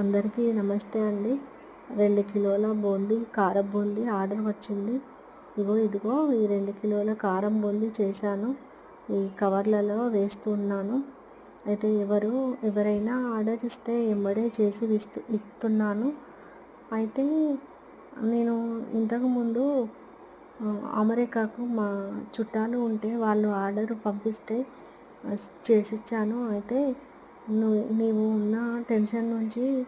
అందరికీ నమస్తే అండి. రెండు కిలోల బూందీ కారం బూందీ ఆర్డర్ వచ్చింది. ఇగో ఇదిగో ఈ రెండు కిలోల కారం బూందీ చేశాను. ఈ కవర్లలో వేస్తున్నాను అయితే ఎవరు ఎవరైనా ఆర్డర్ ఇస్తే ఎంబడే చేసి ఇస్తు ఇస్తున్నాను. అయితే నేను ఇంతకుముందు అమెరికాకు మా చుట్టాలు ఉంటే వాళ్ళు ఆర్డర్ పంపిస్తే చేసిచ్చాను. అయితే నీవు ఉన్న టెన్షన్ నుంచి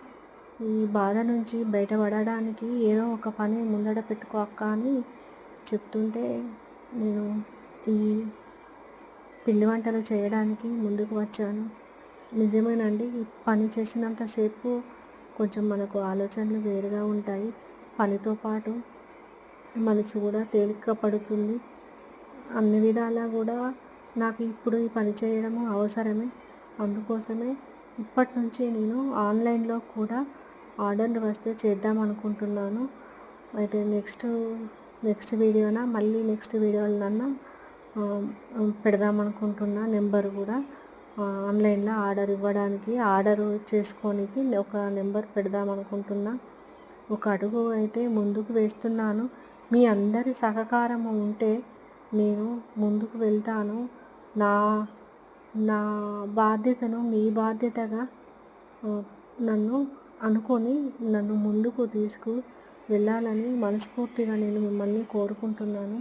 ఈ బాధ నుంచి బయటపడడానికి ఏదో ఒక పని ముందట పెట్టుకో అక్క అని చెప్తుంటే నేను ఈ పిండి వంటలు చేయడానికి ముందుకు వచ్చాను. నిజమేనండి పని చేసినంతసేపు కొంచెం మనకు ఆలోచనలు వేరుగా ఉంటాయి. పనితో పాటు మనసు కూడా తేలిక పడుతుంది. అన్ని విధాలా కూడా నాకు ఇప్పుడు ఈ పని చేయడము అవసరమే. అందుకోసమే ఇప్పటి నుంచి నేను ఆన్లైన్లో కూడా ఆర్డర్లు వస్తే చేద్దాం అనుకుంటున్నాను. అయితే నెక్స్ట్ నెక్స్ట్ వీడియోన మళ్ళీ నెక్స్ట్ వీడియోలన్నా పెడదాం అనుకుంటున్నా నెంబర్ కూడా. ఆన్లైన్లో ఆర్డర్ ఇవ్వడానికి ఆర్డర్ చేసుకోనికి ఒక నెంబర్ పెడదాం అనుకుంటున్నా. ఒక అడుగు అయితే ముందుకు వేస్తున్నాను. మీ అందరి సహకారం ఉంటే నేను ముందుకు వెళ్తాను. నా నా బాధ్యతను మీ బాధ్యతగా నన్ను అనుకొని నన్ను ముందుకు తీసుకు వెళ్ళాలని మనస్ఫూర్తిగా నేను మిమ్మల్ని కోరుకుంటున్నాను.